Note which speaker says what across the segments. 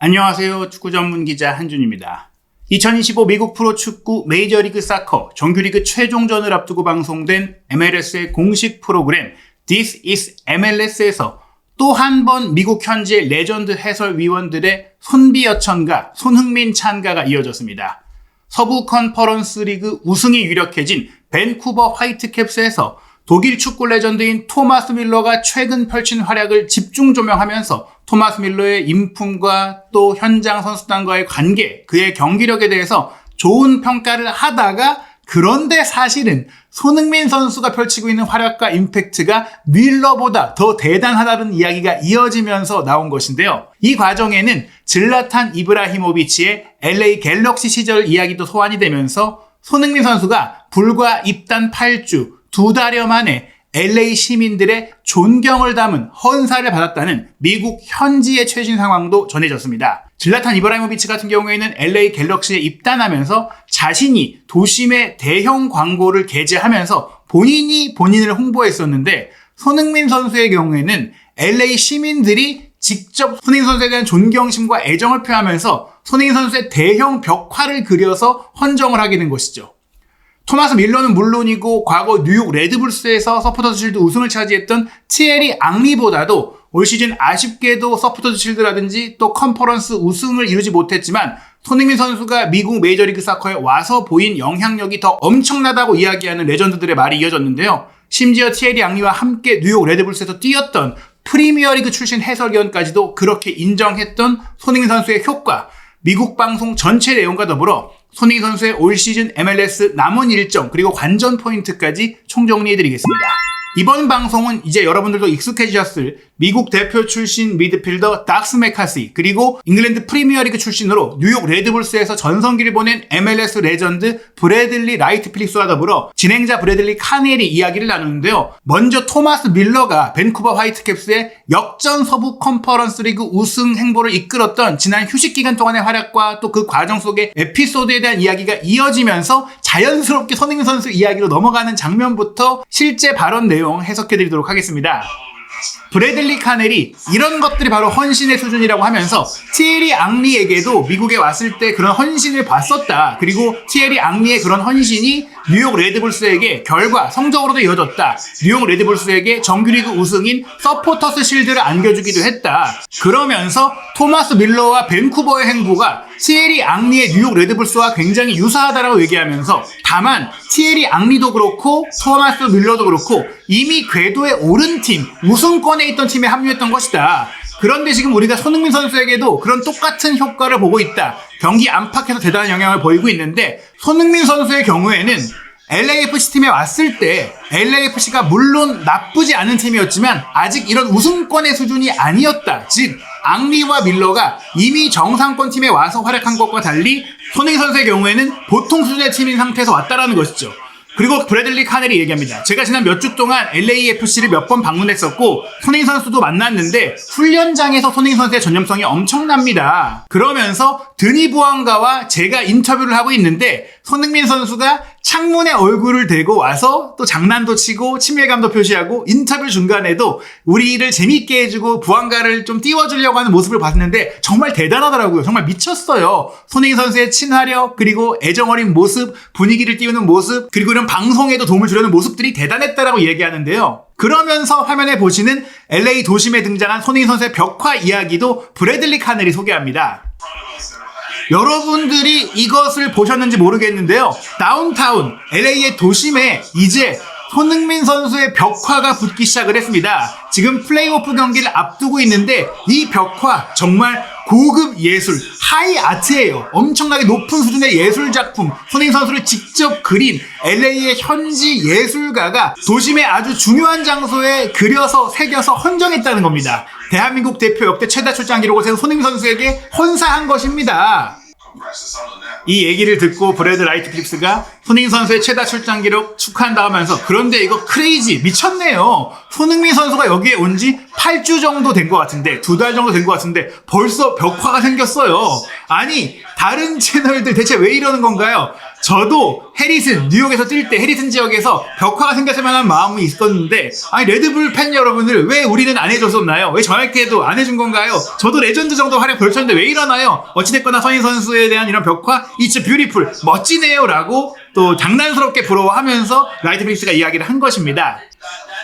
Speaker 1: 안녕하세요. 축구 전문 기자 한준입니다. 2025 미국 프로축구 메이저리그 사커 정규리그 최종전을 앞두고 방송된 MLS의 공식 프로그램 This is MLS에서 또 한 번 미국 현지의 레전드 해설위원들의 손비여천과 손흥민 찬가가 이어졌습니다. 서부 컨퍼런스 리그 우승이 유력해진 밴쿠버 화이트캡스에서 독일 축구 레전드인 토마스 밀러가 최근 펼친 활약을 집중 조명하면서 토마스 밀러의 인품과 또 현장 선수단과의 관계, 그의 경기력에 대해서 좋은 평가를 하다가 그런데 사실은 손흥민 선수가 펼치고 있는 활약과 임팩트가 밀러보다 더 대단하다는 이야기가 이어지면서 나온 것인데요. 이 과정에는 질라탄 이브라히모비치의 LA 갤럭시 시절 이야기도 소환이 되면서 손흥민 선수가 불과 입단 8주 두 달여 만에 LA 시민들의 존경을 담은 헌사를 받았다는 미국 현지의 최신 상황도 전해졌습니다. 질라탄 이브라이모비치 같은 경우에는 LA 갤럭시에 입단하면서 자신이 도심의 대형 광고를 게재하면서 본인이 본인을 홍보했었는데 손흥민 선수의 경우에는 LA 시민들이 직접 손흥민 선수에 대한 존경심과 애정을 표하면서 손흥민 선수의 대형 벽화를 그려서 헌정을 하게 된 것이죠. 토마스 밀러는 물론이고 과거 뉴욕 레드불스에서 서포터즈 실드 우승을 차지했던 티에리 앙리보다도 올 시즌 아쉽게도 서포터즈 실드라든지 또 컨퍼런스 우승을 이루지 못했지만 손흥민 선수가 미국 메이저리그 사커에 와서 보인 영향력이 더 엄청나다고 이야기하는 레전드들의 말이 이어졌는데요. 심지어 티에리 앙리와 함께 뉴욕 레드불스에서 뛰었던 프리미어리그 출신 해설위원까지도 그렇게 인정했던 손흥민 선수의 효과, 미국 방송 전체 내용과 더불어 손흥민 선수의 올 시즌 MLS 남은 일정 그리고 관전 포인트까지 총정리해드리겠습니다. 이번 방송은 이제 여러분들도 익숙해지셨을 미국 대표 출신 미드필더 닥스 메카시 그리고 잉글랜드 프리미어리그 출신으로 뉴욕 레드불스에서 전성기를 보낸 MLS 레전드 브래들리 라이트 필립스와 더불어 진행자 브래들리 카넬이 이야기를 나누는데요. 먼저 토마스 밀러가 밴쿠버 화이트캡스의 역전 서부 컨퍼런스 리그 우승 행보를 이끌었던 지난 휴식 기간 동안의 활약과 또 그 과정 속의 에피소드에 대한 이야기가 이어지면서 자연스럽게 손흥민 선수 이야기로 넘어가는 장면부터 실제 발언 내용 해석해 드리도록 하겠습니다. 브래들리 카넬이 이런 것들이 바로 헌신의 수준이라고 하면서 티에리 앙리에게도 미국에 왔을 때 그런 헌신을 봤었다. 그리고 티에리 앙리의 그런 헌신이 뉴욕 레드불스에게 결과 성적으로도 이어졌다. 뉴욕 레드불스에게 정규리그 우승인 서포터스 실드를 안겨주기도 했다. 그러면서 토마스 밀러와 밴쿠버의 행보가 티에리 앙리의 뉴욕 레드불스와 굉장히 유사하다라고 얘기하면서 다만 티에리 앙리도 그렇고 토마스 밀러도 그렇고 이미 궤도에 오른 팀 우승권 에 있던 팀에 합류했던 것이다. 그런데 지금 우리가 손흥민 선수에게도 그런 똑같은 효과를 보고 있다. 경기 안팎에서 대단한 영향을 보이고 있는데 손흥민 선수의 경우에는 LAFC 팀에 왔을 때 LAFC가 물론 나쁘지 않은 팀이었지만 아직 이런 우승권의 수준이 아니었다. 즉 앙리와 밀러가 이미 정상권 팀에 와서 활약한 것과 달리 손흥민 선수의 경우에는 보통 수준의 팀인 상태에서 왔다라는 것이죠. 그리고 브래들리 카넬이 얘기합니다. 제가 지난 몇 주 동안 LAFC를 몇 번 방문했었고 손흥민 선수도 만났는데 훈련장에서 손흥민 선수의 전념성이 엄청납니다. 그러면서 드니 부안가와 제가 인터뷰를 하고 있는데 손흥민 선수가 창문에 얼굴을 대고 와서 또 장난도 치고 친밀감도 표시하고 인터뷰 중간에도 우리를 재밌게 해주고 부안가를 좀 띄워주려고 하는 모습을 봤는데 정말 대단하더라고요. 정말 미쳤어요. 손흥민 선수의 친화력 그리고 애정어린 모습 분위기를 띄우는 모습 그리고 이런 방송에도 도움을 주려는 모습들이 대단했다라고 얘기하는데요. 그러면서 화면에 보시는 LA 도심에 등장한 손흥민 선수의 벽화 이야기도 브래들리 카넬이 소개합니다. 여러분들이 이것을 보셨는지 모르겠는데요. 다운타운 LA의 도심에 이제 손흥민 선수의 벽화가 붙기 시작을 했습니다. 지금 플레이오프 경기를 앞두고 있는데 이 벽화 정말 고급 예술, 하이 아트예요. 엄청나게 높은 수준의 예술 작품, 손흥민 선수를 직접 그린 LA의 현지 예술가가 도심의 아주 중요한 장소에 그려서 새겨서 헌정했다는 겁니다. 대한민국 대표 역대 최다 출장 기록을 세운 손흥민 선수에게 헌사한 것입니다. 이 얘기를 듣고 브래드 라이트 필립스가 손흥민 선수의 최다 출장 기록 축하한다 하면서 그런데 이거 크레이지 미쳤네요. 손흥민 선수가 여기에 온 지 8주 정도 된 것 같은데 두 달 정도 된 것 같은데 벌써 벽화가 생겼어요. 아니 다른 채널들 대체 왜 이러는 건가요? 저도 해리슨 뉴욕에서 뛸 때 해리슨 지역에서 벽화가 생겼을 만한 마음이 있었는데 아니 레드불 팬 여러분들 왜 우리는 안 해줬었나요? 왜 저에게도 안 해준 건가요? 저도 레전드 정도 활약 펼쳤는데 왜 이러나요? 어찌됐거나 선인 선수에 대한 이런 벽화 It's beautiful 멋지네요 라고 또 장난스럽게 부러워하면서 라이트 프릭스가 이야기를 한 것입니다.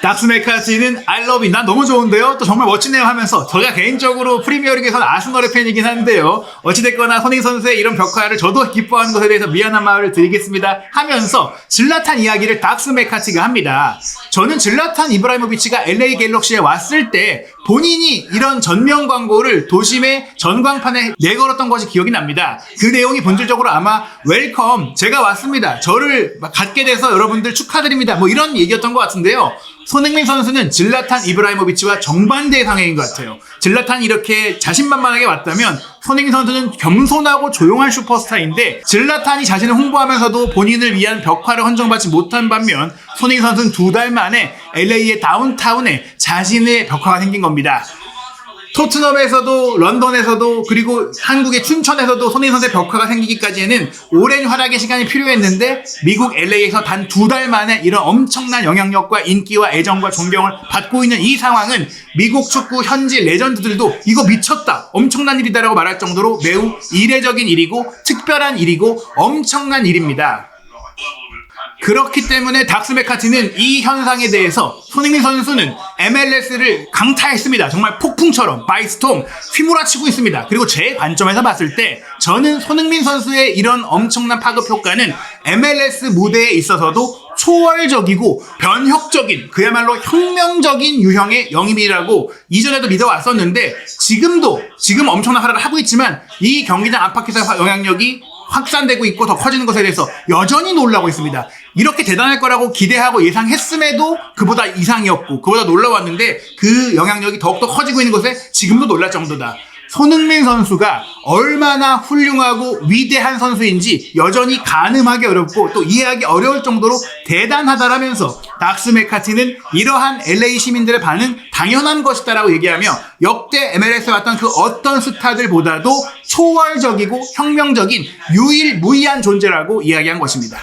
Speaker 1: 닥스 메카시는 I love you. 난 너무 좋은데요? 또 정말 멋지네요 하면서 저가 개인적으로 프리미어리그에서는 아스널의 팬이긴 한데요. 어찌됐거나 선행 선수의 이런 벽화를 저도 기뻐하는 것에 대해서 미안한 마음을 드리겠습니다 하면서 질라탄 이야기를 닥스 메카시가 합니다. 저는 질라탄 이브라이모비치가 LA 갤럭시에 왔을 때 본인이 이런 전면 광고를 도심의 전광판에 내걸었던 것이 기억이 납니다. 그 내용이 본질적으로 아마 웰컴 제가 왔습니다. 저를 갖게 돼서 여러분들 축하드립니다. 뭐 이런 얘기였던 것 같은데요. 손흥민 선수는 질라탄 이브라이모비치와 정반대의 상황인 것 같아요. 질라탄이 이렇게 자신만만하게 왔다면 손흥민 선수는 겸손하고 조용한 슈퍼스타인데 질라탄이 자신을 홍보하면서도 본인을 위한 벽화를 헌정받지 못한 반면 손흥민 선수는 두 달 만에 LA의 다운타운에 자신의 벽화가 생긴 겁니다. 토트넘에서도 런던에서도 그리고 한국의 춘천에서도 손흥민 선수의 벽화가 생기기까지는 오랜 활약의 시간이 필요했는데 미국 LA에서 단 두 달 만에 이런 엄청난 영향력과 인기와 애정과 존경을 받고 있는 이 상황은 미국 축구 현지 레전드들도 이거 미쳤다 엄청난 일이다라고 말할 정도로 매우 이례적인 일이고 특별한 일이고 엄청난 일입니다. 그렇기 때문에 닥스 메카티는 이 현상에 대해서 손흥민 선수는 MLS를 강타했습니다. 정말 폭풍처럼 바이스톰 휘몰아치고 있습니다. 그리고 제 관점에서 봤을 때 저는 손흥민 선수의 이런 엄청난 파급 효과는 MLS 무대에 있어서도 초월적이고 변혁적인 그야말로 혁명적인 유형의 영입이라고 이전에도 믿어왔었는데 지금도 지금 엄청난 활약을 하고 있지만 이 경기장 안팎에서 영향력이 확산되고 있고 더 커지는 것에 대해서 여전히 놀라고 있습니다. 이렇게 대단할 거라고 기대하고 예상했음에도 그보다 이상이었고 그보다 놀라웠는데 그 영향력이 더욱더 커지고 있는 것에 지금도 놀랄 정도다. 손흥민 선수가 얼마나 훌륭하고 위대한 선수인지 여전히 가늠하기 어렵고 또 이해하기 어려울 정도로 대단하다라면서 닥스 메카티는 이러한 LA 시민들의 반응 당연한 것이다라고 얘기하며 역대 MLS에 왔던 그 어떤 스타들보다도 초월적이고 혁명적인 유일무이한 존재라고 이야기한 것입니다.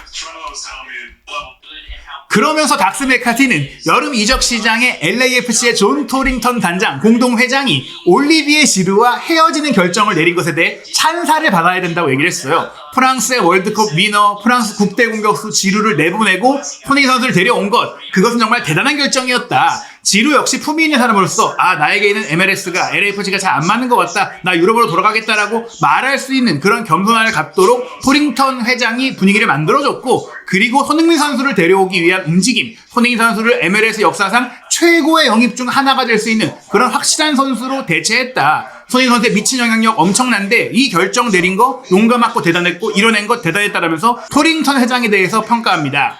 Speaker 1: 그러면서 닥스 메카티는 여름 이적 시장에 LAFC의 존 토링턴 단장 공동 회장이 올리비에 지루와 헤어지는 결정을 내린 것에 대해 찬사를 받아야 된다고 얘기를 했어요. 프랑스의 월드컵 위너, 프랑스 국대 공격수 지루를 내보내고 토니 선수를 데려온 것 그것은 정말 대단한 결정이었다. 지루 역시 품위 있는 사람으로서 아 나에게는 MLS가 LAFC가 잘 안 맞는 것 같다. 나 유럽으로 돌아가겠다라고 말할 수 있는 그런 겸손함을 갖도록 토링턴 회장이 분위기를 만들어줬고 그리고 손흥민 선수를 데려오기 위한 움직임, 손흥민 선수를 MLS 역사상 최고의 영입 중 하나가 될 수 있는 그런 확실한 선수로 대체했다. 손흥민 선수의 미친 영향력 엄청난데 이 결정 내린 거 용감하고 대단했고 이뤄낸 것 대단했다라면서 토링턴 회장에 대해서 평가합니다.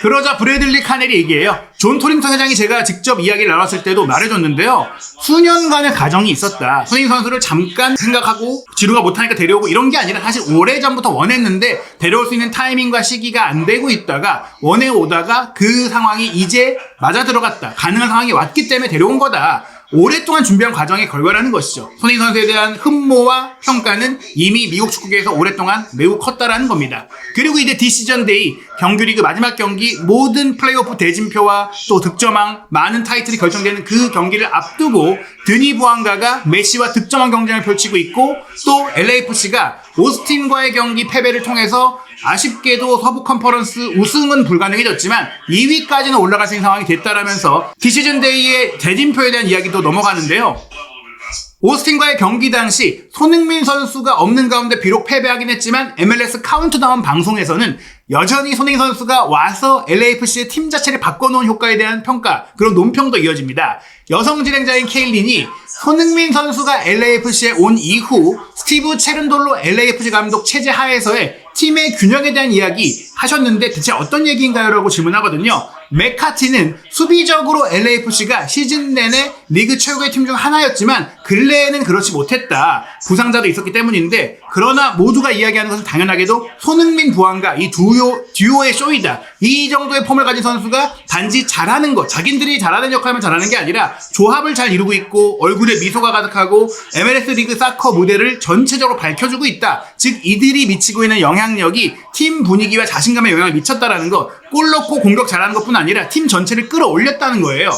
Speaker 1: 그러자 브래들리 카넬이 얘기해요. 존 토링턴 회장이 제가 직접 이야기를 나눴을 때도 말해줬는데요. 수년간의 가정이 있었다. 손흥민 선수를 잠깐 생각하고 지루가 못하니까 데려오고 이런 게 아니라 사실 오래전부터 원했는데 데려올 수 있는 타이밍과 시기가 안 되고 있다가 원해 오다가 그 상황이 이제 맞아 들어갔다. 가능한 상황이 왔기 때문에 데려온 거다. 오랫동안 준비한 과정의 결과라는 것이죠. 손흥민 선수에 대한 흠모와 평가는 이미 미국 축구계에서 오랫동안 매우 컸다라는 겁니다. 그리고 이제 디시전 데이 정규리그 마지막 경기 모든 플레이오프 대진표와 또 득점왕 많은 타이틀이 결정되는 그 경기를 앞두고 드니 부앙가가 메시와 득점왕 경쟁을 펼치고 있고 또 LAFC가 오스틴과의 경기 패배를 통해서 아쉽게도 서부 컨퍼런스 우승은 불가능해졌지만 2위까지는 올라갈 수 있는 상황이 됐다라면서 디시즌 데이의 대진표에 대한 이야기도 넘어가는데요. 오스틴과의 경기 당시 손흥민 선수가 없는 가운데 비록 패배하긴 했지만 MLS 카운트다운 방송에서는 여전히 손흥민 선수가 와서 LAFC의 팀 자체를 바꿔놓은 효과에 대한 평가, 그런 논평도 이어집니다. 여성 진행자인 케일린이 손흥민 선수가 LAFC에 온 이후 스티브 체른돌로 LAFC 감독 체제 하에서의 팀의 균형에 대한 이야기 하셨는데 대체 어떤 얘기인가요? 라고 질문하거든요. 메카티는 수비적으로 LAFC가 시즌 내내 리그 최고의 팀 중 하나였지만 근래에는 그렇지 못했다. 부상자도 있었기 때문인데 그러나 모두가 이야기하는 것은 당연하게도 손흥민 부한과 이 두요 듀오의 쇼이다. 이 정도의 폼을 가진 선수가 단지 잘하는 것, 자기들이 잘하는 역할만 잘하는 게 아니라 조합을 잘 이루고 있고 얼굴에 미소가 가득하고 MLS 리그 사커 무대를 전체적으로 밝혀주고 있다. 즉 이들이 미치고 있는 영향력이 팀 분위기와 자신감에 영향을 미쳤다라는 것. 골 넣고 공격 잘하는 것뿐 아니라 팀 전체를 끌어올렸다는 거예요.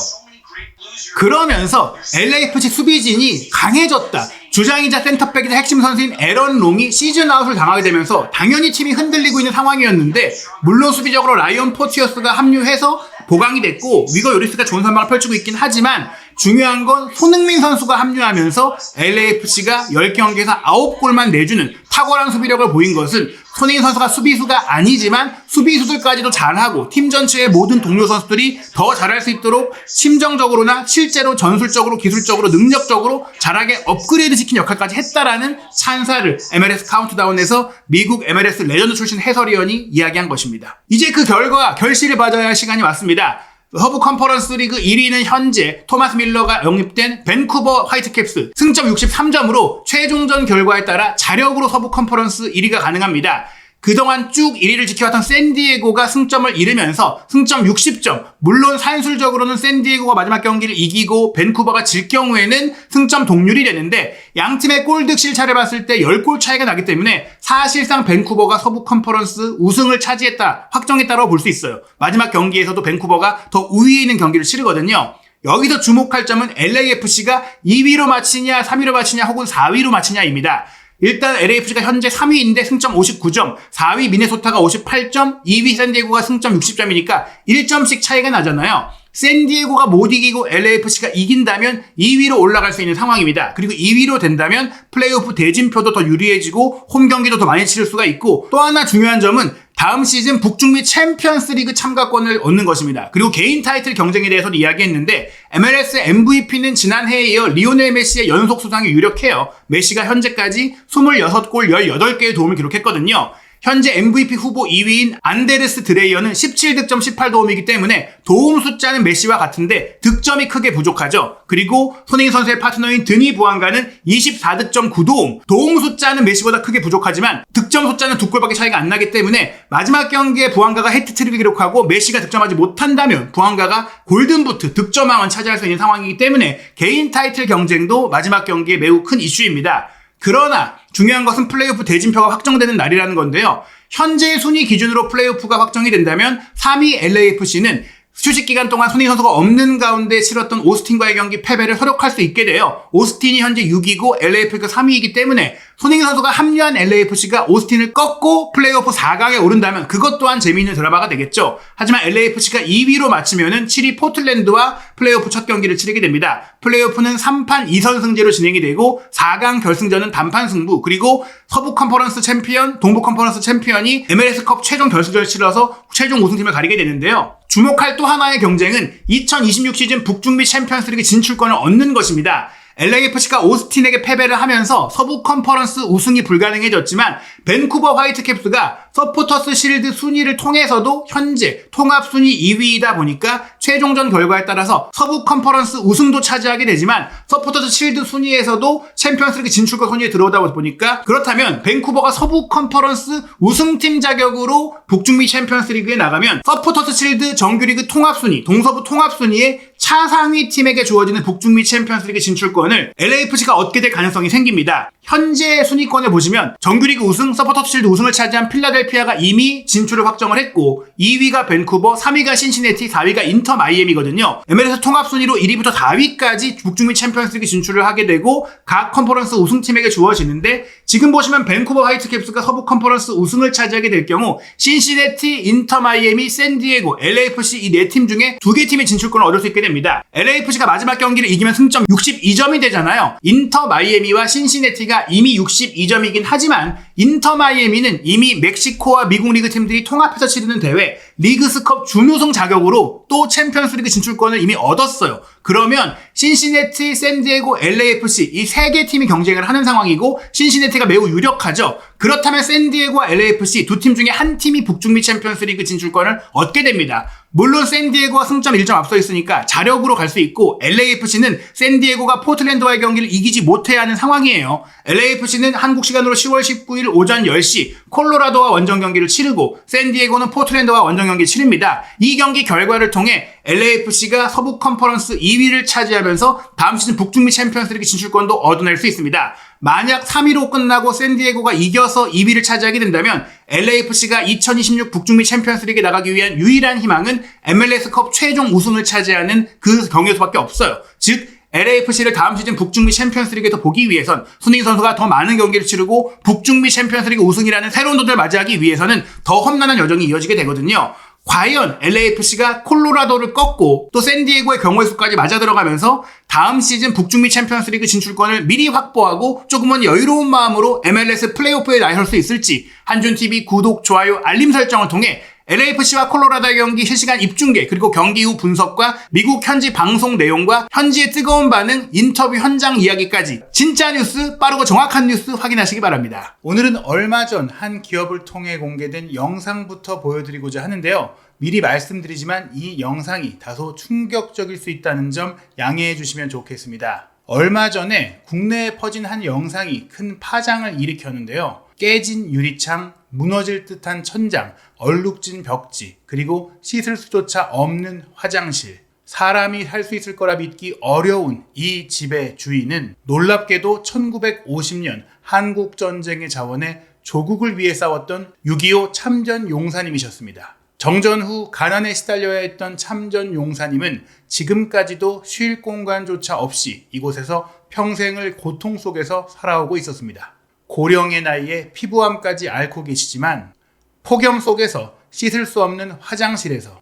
Speaker 1: 그러면서 LAFC 수비진이 강해졌다. 주장이자 센터백이자 핵심 선수인 에런 롱이 시즌 아웃을 당하게 되면서 당연히 팀이 흔들리고 있는 상황이었는데 물론 수비적으로 라이언 포티어스가 합류해서 보강이 됐고 위거 요리스가 좋은 선방을 펼치고 있긴 하지만 중요한 건 손흥민 선수가 합류하면서 LAFC가 10경기에서 9골만 내주는 탁월한 수비력을 보인 것은 손흥민 선수가 수비수가 아니지만 수비수들까지도 잘하고 팀 전체의 모든 동료 선수들이 더 잘할 수 있도록 심정적으로나 실제로 전술적으로 기술적으로 능력적으로 잘하게 업그레이드 시킨 역할까지 했다라는 찬사를 MLS 카운트다운에서 미국 MLS 레전드 출신 해설위원이 이야기한 것입니다. 이제 그 결과 결실을 받아야 할 시간이 왔습니다. 허브 컨퍼런스 리그 1위는 현재 토마스 밀러가 영입된 밴쿠버 화이트캡스 승점 63점으로 최종전 결과에 따라 자력으로 서부 컨퍼런스 1위가 가능합니다. 그동안 쭉 1위를 지켜왔던 샌디에고가 승점을 잃으면서 승점 60점. 물론 산술적으로는 샌디에고가 마지막 경기를 이기고 밴쿠버가 질 경우에는 승점 동률이 되는데 양 팀의 골 득실 차를 봤을 때 10골 차이가 나기 때문에 사실상 밴쿠버가 서부 컨퍼런스 우승을 차지했다, 확정했다고 볼 수 있어요. 마지막 경기에서도 밴쿠버가 더 우위에 있는 경기를 치르거든요. 여기서 주목할 점은 LAFC가 2위로 마치냐, 3위로 마치냐, 혹은 4위로 마치냐입니다. 일단 LAFC가 현재 3위인데 승점 59점, 4위 미네소타가 58점, 2위 샌디에고가 승점 60점이니까 1점씩 차이가 나잖아요. 샌디에고가 못 이기고 LAFC가 이긴다면 2위로 올라갈 수 있는 상황입니다. 그리고 2위로 된다면 플레이오프 대진표도 더 유리해지고 홈 경기도 더 많이 치를 수가 있고 또 하나 중요한 점은 다음 시즌 북중미 챔피언스 리그 참가권을 얻는 것입니다. 그리고 개인 타이틀 경쟁에 대해서도 이야기했는데 MLS MVP는 지난해에 이어 리오넬 메시의 연속 수상이 유력해요. 메시가 현재까지 26골 18개의 도움을 기록했거든요. 현재 MVP 후보 2위인 안데르스 드레이어는 17득점 18도움이기 때문에 도움 숫자는 메시와 같은데 득점이 크게 부족하죠. 그리고 손흥민 선수의 파트너인 드니 부안가는 24득점 9도움. 도움 숫자는 메시보다 크게 부족하지만 득점 숫자는 두 골밖에 차이가 안 나기 때문에 마지막 경기에 부안가가 헤트트릭을 기록하고 메시가 득점하지 못한다면 부안가가 골든부트 득점왕은 차지할 수 있는 상황이기 때문에 개인 타이틀 경쟁도 마지막 경기에 매우 큰 이슈입니다. 그러나 중요한 것은 플레이오프 대진표가 확정되는 날이라는 건데요. 현재 순위 기준으로 플레이오프가 확정이 된다면 3위 LAFC는 휴식 기간 동안 손흥민 선수가 없는 가운데 치렀던 오스틴과의 경기 패배를 서력할 수 있게 돼요. 오스틴이 현재 6위고 LAFC가 3위이기 때문에 손흥민 선수가 합류한 LAFC가 오스틴을 꺾고 플레이오프 4강에 오른다면 그것 또한 재미있는 드라마가 되겠죠. 하지만 LAFC가 2위로 마치면은 7위 포틀랜드와 플레이오프 첫 경기를 치르게 됩니다. 플레이오프는 3판 2선 승제로 진행이 되고 4강 결승전은 단판 승부 그리고 서부 컨퍼런스 챔피언, 동부 컨퍼런스 챔피언이 MLS컵 최종 결승전을 치러서 최종 우승팀을 가리게 되는데요. 주목할 또 하나의 경쟁은 2026 시즌 북중미 챔피언스리그 진출권을 얻는 것입니다. LAFC가 오스틴에게 패배를 하면서 서부 컨퍼런스 우승이 불가능해졌지만 밴쿠버 화이트캡스가 서포터스 실드 순위를 통해서도 현재 통합 순위 2위이다 보니까 최종전 결과에 따라서 서부 컨퍼런스 우승도 차지하게 되지만 서포터스 실드 순위에서도 챔피언스리그 진출권 순위에 들어오다 보니까 그렇다면 밴쿠버가 서부 컨퍼런스 우승팀 자격으로 북중미 챔피언스리그에 나가면 서포터스 실드 정규리그 통합 순위, 동서부 통합 순위에 차상위 팀에게 주어지는 북중미 챔피언스리그 진출권을 LAFC가 얻게 될 가능성이 생깁니다. 현재 순위권을 보시면 정규리그 우승, 서포터스 실드 우승을 차지한 필라델피아가 이미 진출을 확정을 했고 2위가 밴쿠버, 3위가 신시내티, 4위가 인터 마이애미거든요. MLS 통합 순위로 1위부터 4위까지 북중미 챔피언스리그 진출을 하게 되고 각 컨퍼런스 우승팀에게 주어지는데 지금 보시면 밴쿠버 화이트캡스가 서부 컨퍼런스 우승을 차지하게 될 경우 신시내티, 인터 마이애미, 샌디에고, LAFC 이 네 팀 중에 두 개 팀의 진출권을 얻을 수 있게 됩니다. LAFC가 마지막 경기를 이기면 승점 62점이 되잖아요. 인터 마이애미와 신시내티가 이미 62점이긴 하지만 인터 마이애미는 이미 멕시코와 미국 리그 팀들이 통합해서 치르는 대회 리그스컵 준우승 자격으로 또또 챔피언스리그 진출권을 이미 얻었어요. 그러면 신시내티, 샌디에고, LAFC 이 세 개 팀이 경쟁을 하는 상황이고 신시내티가 매우 유력하죠. 그렇다면 샌디에고와 LAFC 두 팀 중에 한 팀이 북중미 챔피언스리그 진출권을 얻게 됩니다. 물론 샌디에고가 승점 1점 앞서 있으니까 자력으로 갈 수 있고 LAFC는 샌디에고가 포틀랜드와의 경기를 이기지 못해야 하는 상황이에요. LAFC는 한국 시간으로 10월 19일 오전 10시 콜로라도와 원정 경기를 치르고 샌디에고는 포틀랜드와 원정 경기 치릅니다. 이 경기 결과를 통해 LAFC가 서부 컨퍼런스 2위를 차지하면서 다음 시즌 북중미 챔피언스리그 진출권도 얻어낼 수 있습니다. 만약 3위로 끝나고 샌디에고가 이겨서 2위를 차지하게 된다면 LAFC가 2026 북중미 챔피언스리그에 나가기 위한 유일한 희망은 MLS컵 최종 우승을 차지하는 그 경기에서밖에 없어요. 즉 LAFC를 다음 시즌 북중미 챔피언스리그에서 보기 위해선 손흥민 선수가 더 많은 경기를 치르고 북중미 챔피언스리그 우승이라는 새로운 도전을 맞이하기 위해서는 더 험난한 여정이 이어지게 되거든요. 과연 LAFC가 콜로라도를 꺾고 또 샌디에고의 경우의 수까지 맞아 들어가면서 다음 시즌 북중미 챔피언스리그 진출권을 미리 확보하고 조금은 여유로운 마음으로 MLS 플레이오프에 나설 수 있을지 한준TV 구독, 좋아요, 알림 설정을 통해 LAFC와 콜로라도의 경기 실시간 입중계 그리고 경기 후 분석과 미국 현지 방송 내용과 현지의 뜨거운 반응, 인터뷰 현장 이야기까지 진짜 뉴스, 빠르고 정확한 뉴스 확인하시기 바랍니다. 오늘은 얼마 전 한 기업을 통해 공개된 영상부터 보여드리고자 하는데요. 미리 말씀드리지만 이 영상이 다소 충격적일 수 있다는 점 양해해 주시면 좋겠습니다. 얼마 전에 국내에 퍼진 한 영상이 큰 파장을 일으켰는데요. 깨진 유리창, 무너질 듯한 천장, 얼룩진 벽지, 그리고 씻을 수조차 없는 화장실. 사람이 살 수 있을 거라 믿기 어려운 이 집의 주인은 놀랍게도 1950년 한국전쟁의 자원에 조국을 위해 싸웠던 6.25 참전 용사님이셨습니다. 정전 후 가난에 시달려야 했던 참전 용사님은 지금까지도 쉴 공간조차 없이 이곳에서 평생을 고통 속에서 살아오고 있었습니다. 고령의 나이에 피부암까지 앓고 계시지만 폭염 속에서 씻을 수 없는 화장실에서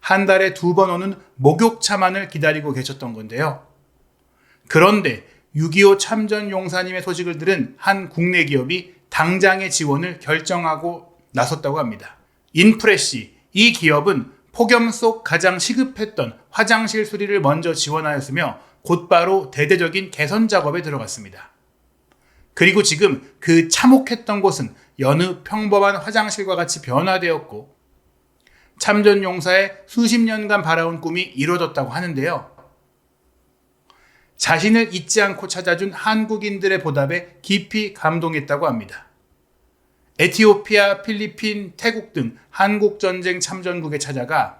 Speaker 1: 한 달에 두 번 오는 목욕차만을 기다리고 계셨던 건데요. 그런데 6.25 참전 용사님의 소식을 들은 한 국내 기업이 당장의 지원을 결정하고 나섰다고 합니다. 인프레시, 이 기업은 폭염 속 가장 시급했던 화장실 수리를 먼저 지원하였으며 곧바로 대대적인 개선 작업에 들어갔습니다. 그리고 지금 그 참혹했던 곳은 여느 평범한 화장실과 같이 변화되었고 참전 용사의 수십 년간 바라온 꿈이 이루어졌다고 하는데요. 자신을 잊지 않고 찾아준 한국인들의 보답에 깊이 감동했다고 합니다. 에티오피아, 필리핀, 태국 등 한국 전쟁 참전국에 찾아가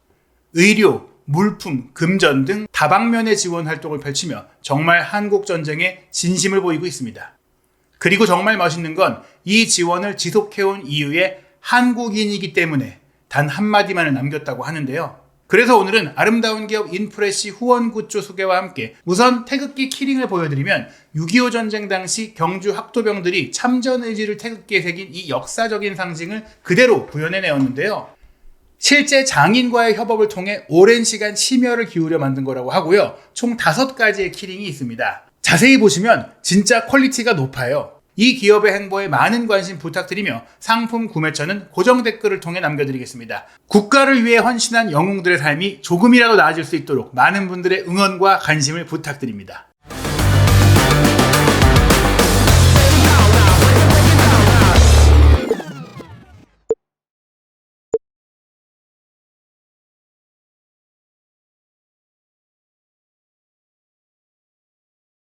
Speaker 1: 의료, 물품, 금전 등 다방면의 지원 활동을 펼치며 정말 한국 전쟁에 진심을 보이고 있습니다. 그리고 정말 멋있는 건 이 지원을 지속해온 이유에 한국인이기 때문에 단 한마디만을 남겼다고 하는데요. 그래서 오늘은 아름다운 기업 인프레시 후원 굿즈 소개와 함께 우선 태극기 키링을 보여드리면 6.25 전쟁 당시 경주 학도병들이 참전 의지를 태극기에 새긴 이 역사적인 상징을 그대로 구현해내었는데요. 실제 장인과의 협업을 통해 오랜 시간 심혈을 기울여 만든 거라고 하고요. 총 5가지의 키링이 있습니다. 자세히 보시면 진짜 퀄리티가 높아요. 이 기업의 행보에 많은 관심 부탁드리며 상품 구매처는 고정 댓글을 통해 남겨드리겠습니다. 국가를 위해 헌신한 영웅들의 삶이 조금이라도 나아질 수 있도록 많은 분들의 응원과 관심을 부탁드립니다.